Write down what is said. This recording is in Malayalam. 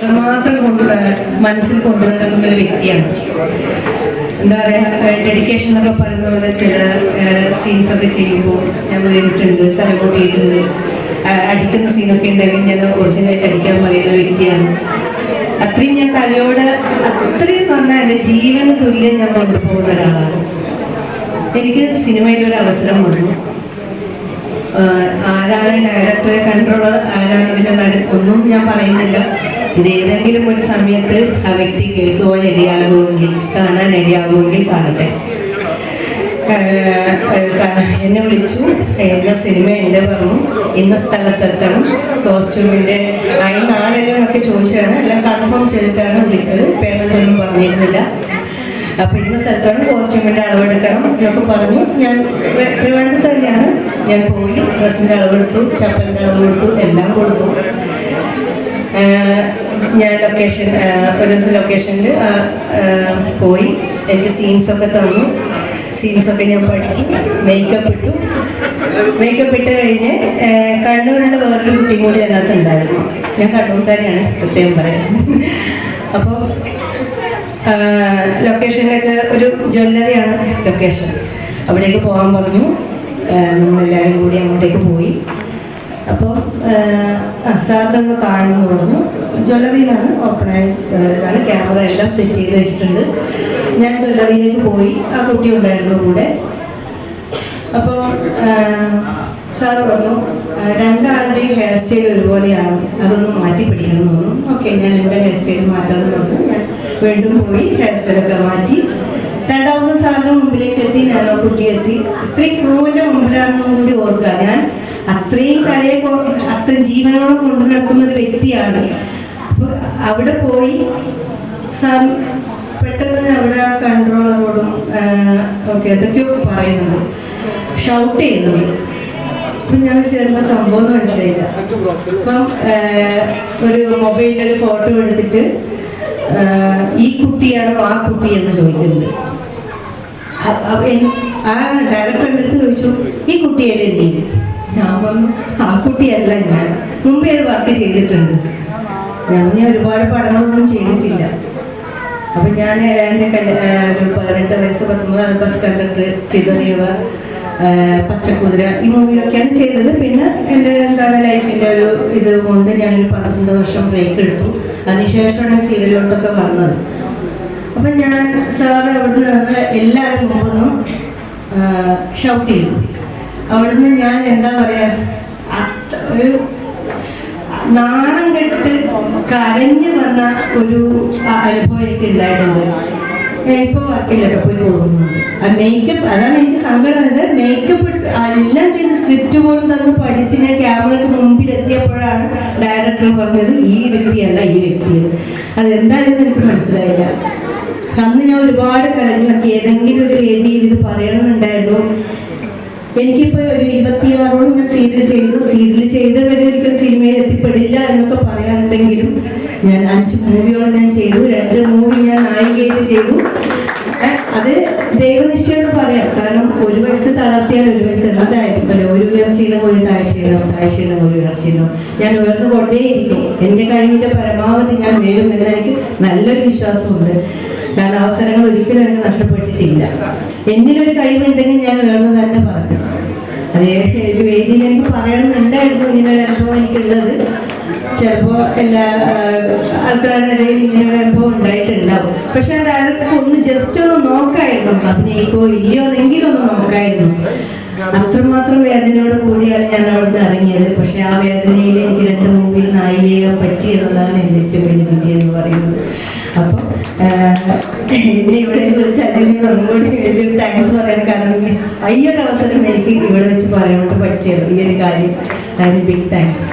അത്രമാത്രം കൊണ്ടുവരാൻ മനസ്സിൽ കൊണ്ടുവരുന്ന ഒരു വ്യക്തിയാണ്. എന്താ പറയുക ഡെഡിക്കേഷൻ എന്നൊക്കെ പറയുന്ന പോലെ ചില സീൻസ് ഒക്കെ ചെയ്യുമ്പോൾ ഞാൻ വീണിട്ടുണ്ട് തലമുട്ടിയിട്ടുണ്ട് അടിക്കുന്ന സീനൊക്കെ ഉണ്ടെങ്കിൽ ഞാൻ ഒറിജിനലായിട്ട് അടിക്കാൻ പറയുന്ന വ്യക്തിയാണ്. അത്രയും ഞാൻ കലയോട് അത്രയും പറഞ്ഞാൽ എന്റെ ജീവന് തുല്യം ഞാൻ കൊണ്ടുപോകുന്ന ഒരാളാണ്. എനിക്ക് സിനിമയിൽ ഒരു അവസരം വന്നു. ആരാണ് ഡയറക്ടറെ കൺട്രോളർ ആരാണ് ഇതിന്റെ ഒന്നും ഞാൻ പറയുന്നില്ല. ഇത് ഏതെങ്കിലും ഒരു സമയത്ത് ആ വ്യക്തി കേൾക്കുവാൻ ഇടയാകുമെങ്കിൽ കാണാൻ ഇടയാകുമെങ്കിൽ കാണട്ടെ. എന്നെ വിളിച്ചു. ഇന്ന സിനിമ ഉണ്ട് പറഞ്ഞു. ഇന്ന സ്ഥലത്തെത്തണം കോസ്റ്റ്യൂമിന്റെ അതിന് നാളെല്ലാം എന്നൊക്കെ ചോദിച്ചാണ് എല്ലാം കൺഫേം ചെയ്തിട്ടാണ് വിളിച്ചത്. പേയ്മെന്റ് ഒന്നും പറഞ്ഞിരുന്നില്ല. അപ്പൊ ഇന്ന സ്ഥലത്താണ് കോസ്റ്റ്യൂമിന്റെ അളവെടുക്കണം എന്നൊക്കെ പറഞ്ഞു. ഞാൻ ട്രിവാൻഡ്രത്ത് തന്നെയാണ്. ഞാൻ പോയി ഡ്രസ്സിന്റെ അളവെടുത്തു ചപ്പലിന്റെ അളവെടുത്തു എല്ലാം കൊടുത്തു. ഞാൻ ലൊക്കേഷൻ ഒരു ലൊക്കേഷനിൽ പോയി. എനിക്ക് സീൻസൊക്കെ തന്നു. സീൻസൊക്കെ ഞാൻ പഠിച്ചു. മേക്കപ്പ് ഇട്ടു. മേക്കപ്പ് ഇട്ട് കഴിഞ്ഞ് കണ്ണൂരുള്ള വേറൊരു കുട്ടിയും കൂടി അതിനകത്ത് ഉണ്ടായിരുന്നു. ഞാൻ കണ്ണൂർക്കാരിയാണ് പ്രത്യേകം പറയാം. അപ്പോൾ ലൊക്കേഷനിലേക്ക് ഒരു ജ്വല്ലറിയാണ് ലൊക്കേഷൻ അവിടേക്ക് പോകാൻ പറഞ്ഞു. നമ്മളെല്ലാവരും കൂടി അങ്ങോട്ടേക്ക് പോയി. അപ്പോൾ സാറിനൊന്ന് കാണുമെന്ന് പറഞ്ഞു. ജ്വല്ലറിയിലാണ് ഓപ്പണായ ക്യാമറ എല്ലാം സെറ്റ് ചെയ്ത് വെച്ചിട്ടുണ്ട്. ഞാൻ ജ്വല്ലറിയിലേക്ക് പോയി. ആ കുട്ടി ഉണ്ടായിരുന്നു കൂടെ. അപ്പോൾ സാറ് പറഞ്ഞു രണ്ടാളുടെയും ഹെയർ സ്റ്റൈൽ ഒരുപോലെയാണ്. അതൊന്ന് മാറ്റി പിടിക്കണം പറഞ്ഞു. ഓക്കെ ഞാൻ എന്റെ ഹെയർ സ്റ്റൈൽ മാറ്റാമെന്ന് പറഞ്ഞു. ഞാൻ വീണ്ടും പോയി ഹെയർ സ്റ്റൈലൊക്കെ മാറ്റി. രണ്ടാമത് സാറിന്റെ മുമ്പിലേക്ക് എത്തി. ഞാൻ ആ കുട്ടി എത്തി. ഇത്രയും ക്രൂവിന്റെ മുമ്പിലാണെന്നും കൂടി ഓർക്കുക. ഞാൻ അത്രയും കലയെ അത്രയും ജീവനോടെ കൊണ്ടു നടക്കുന്ന ഒരു വ്യക്തിയാണ്. അവിടെ പോയി സാർ പെട്ടെന്ന് അവിടെ കൺട്രോളറോടും ഓക്കെ എന്തൊക്കെയോ പറയുന്നത് ഷൗട്ട് ചെയ്യുന്നുണ്ട് അപ്പം ഞാൻ ചേർന്ന സംഭവം എന്ന് മനസ്സിലായില്ല. അപ്പം ഒരു മൊബൈലിൽ ഫോട്ടോ എടുത്തിട്ട് ഈ കുട്ടിയാണോ ആ കുട്ടി എന്ന് ചോദിക്കുന്നത് ആ ഡയറക്ടർ എടുത്ത് ചോദിച്ചു ഈ കുട്ടിയല്ലേ നീ ഞാൻ പറഞ്ഞു ആ കുട്ടിയല്ല ഞാൻ. മുമ്പേ വർക്ക് ചെയ്തിട്ടുണ്ട്. ഞാൻ ഒരുപാട് പടങ്ങളൊന്നും ചെയ്തിട്ടില്ല. അപ്പൊ ഞാൻ എന്റെ ഒരു പതിനെട്ട് വയസ്സ് ബസ് കണ്ടക്ടർ ചിതറിയവർ പച്ചക്കുതിര ഈ മൂവിയിലൊക്കെയാണ് ചെയ്തത്. പിന്നെ എന്റെ എന്താണ് ലൈഫിന്റെ ഒരു ഇത് കൊണ്ട് ഞാനൊരു പന്ത്രണ്ട് വർഷം ബ്രേക്ക് എടുത്തു. അതിനുശേഷമാണ് സീരിയലോട്ടൊക്കെ വന്നത്. അപ്പം ഞാൻ സാറ് അവിടുന്ന് നിന്ന് എല്ലാവരും മുമ്പൊന്നും ഷൗട്ട് ചെയ്തു. അവിടുന്ന് ഞാൻ എന്താ പറയാ ഒരു നാണം കെട്ട് കരഞ്ഞു വന്ന ഒരു അനുഭവം എനിക്ക് ഉണ്ടായിട്ടുണ്ട്. ഇപ്പോൾ വർക്കിലൊക്കെ പോയി കൊടുക്കുന്നുണ്ട് മേക്കപ്പ് അതാണ് എനിക്ക് സങ്കടം. മേക്കപ്പ് എല്ലാം ചെയ്ത് സ്ക്രിപ്റ്റ് പോലും തന്ന് പഠിച്ച് ഞാൻ ക്യാമറയ്ക്ക് മുമ്പിൽ എത്തിയപ്പോഴാണ് ഡയറക്ടർ പറഞ്ഞത് ഈ വ്യക്തിയല്ല ഈ വ്യക്തി. അതെന്തായാലും എനിക്ക് മനസ്സിലായില്ല. അന്ന് ഞാൻ ഒരുപാട് കരഞ്ഞു. ഏതെങ്കിലും ഒരു രീതിയിൽ ഇത് പറയണമെന്നുണ്ടായിരുന്നു. എനിക്കിപ്പോ ഒരു ഇരുപത്തിയാറോളം ഞാൻ സീരിയൽ ചെയ്തു. സീരിയൽ ചെയ്തവരെ ഒരിക്കലും സിനിമയിൽ എത്തിപ്പെടില്ല എന്നൊക്കെ പറയാറുണ്ടെങ്കിലും ഞാൻ അഞ്ച് മൂവിയോളം ഞാൻ ചെയ്തു. രണ്ട് മൂവി ഞാൻ നായികയായിട്ട് ചെയ്തു. അത് ദൈവനിശ്ചയം പറയാം. കാരണം ഒരു വയസ്സ് തളർത്തിയാൽ ഒരു വയസ്സ് അതായിരിക്കുമല്ലോ ഒരു ഉയർച്ചയിലും ഒരു താഴ്ചയിലും താഴ്ചയിലും ഒരു ഉയർച്ചയിലും. ഞാൻ ഉയർന്നു എന്റെ എന്റെ കഴിവിന്റെ പരമാവധി ഞാൻ വരും എന്ന് എനിക്ക് നല്ലൊരു വിശ്വാസമുണ്ട്. കാരണം അവസരങ്ങൾ ഒരിക്കലും എനിക്ക് നഷ്ടപ്പെട്ടിട്ടില്ല. എന്നിലൊരു കഴിവുണ്ടെങ്കിൽ ഞാൻ വേണമെന്ന് തന്നെ പറഞ്ഞു. അതേ ഒരു വേദിയിൽ എനിക്ക് പറയണമെന്നുണ്ടായിരുന്നു ഇങ്ങനെയൊരു അനുഭവം എനിക്കുള്ളത്. ചിലപ്പോൾ എല്ലാ ആൾക്കാരുടെ ഇടയിൽ ഇങ്ങനെ ഒരു അനുഭവം ഉണ്ടായിട്ടുണ്ടാവും. പക്ഷെ ആ ഡയറക്ടർ ഒന്ന് ജസ്റ്റ് ഒന്ന് നോക്കായിരുന്നു. അഭിനയിക്കോ ഇല്ലയോ എന്നെങ്കിലും ഒന്ന് നോക്കായിരുന്നു. അത്രമാത്രം വേദനയോട് കൂടിയാണ് ഞാൻ അവിടുന്ന് ഇറങ്ങിയത്. പക്ഷെ ആ വേദനയിൽ എനിക്ക് രണ്ട് മൂവിൽ നായികയോ പറ്റി എന്നതാണ് എന്റെ ഏറ്റവും എന്നെ ഇവിടെ വിളിച്ച് അജിനോട് ഒന്നുകൂടി വലിയൊരു താങ്ക്സ് പറയാൻ കാരണം ഈ ഒരു അവസരം എനിക്ക് ഇവിടെ വെച്ച് പറയാനായിട്ട് പറ്റിയത് ഈ ഒരു കാര്യം. അതിന് ബിഗ് താങ്ക്സ്